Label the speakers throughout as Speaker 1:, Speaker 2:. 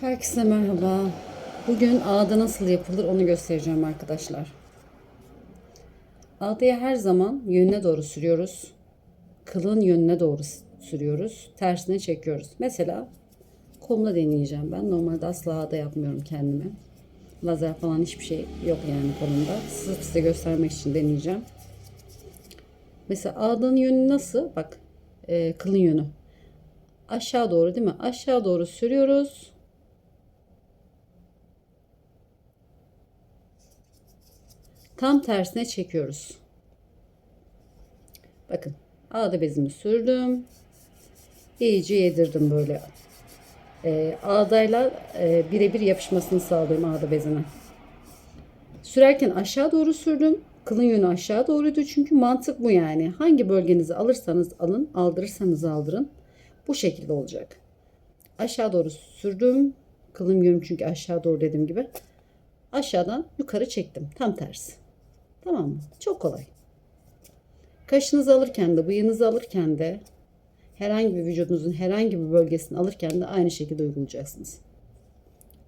Speaker 1: Herkese merhaba. Bugün ağda nasıl yapılır onu göstereceğim arkadaşlar. Ağdaya her zaman yönüne doğru sürüyoruz. Kılın yönüne doğru sürüyoruz. Tersine çekiyoruz. Mesela kolumla deneyeceğim ben. Normalde asla ağda yapmıyorum kendime. Lazer falan hiçbir şey yok yani kolumda. Sırf size göstermek için deneyeceğim. Mesela ağdanın yönü nasıl? Bak e, kılın yönü. Aşağı doğru değil mi? Aşağı doğru sürüyoruz. Tam tersine çekiyoruz. Bakın ağda bezimi sürdüm. İyice yedirdim böyle. Ee, ağdayla e, birebir yapışmasını sağlıyorum ağda bezine. Sürerken aşağı doğru sürdüm. Kılın yönü aşağı doğruydu çünkü mantık bu yani. Hangi bölgenizi alırsanız alın, aldırırsanız aldırın. Bu şekilde olacak. Aşağı doğru sürdüm. Kılın yönü çünkü aşağı doğru dediğim gibi. Aşağıdan yukarı çektim. Tam tersi. Tamam mı? Çok kolay. Kaşınızı alırken de, bıyığınızı alırken de herhangi bir vücudunuzun herhangi bir bölgesini alırken de aynı şekilde uygulayacaksınız.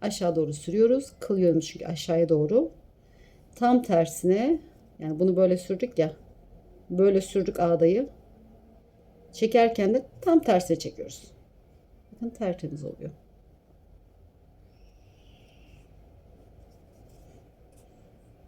Speaker 1: Aşağı doğru sürüyoruz. Kıl yönümüz çünkü aşağıya doğru. Tam tersine yani bunu böyle sürdük ya. Böyle sürdük ağdayı. Çekerken de tam tersine çekiyoruz. Bakın tertemiz oluyor.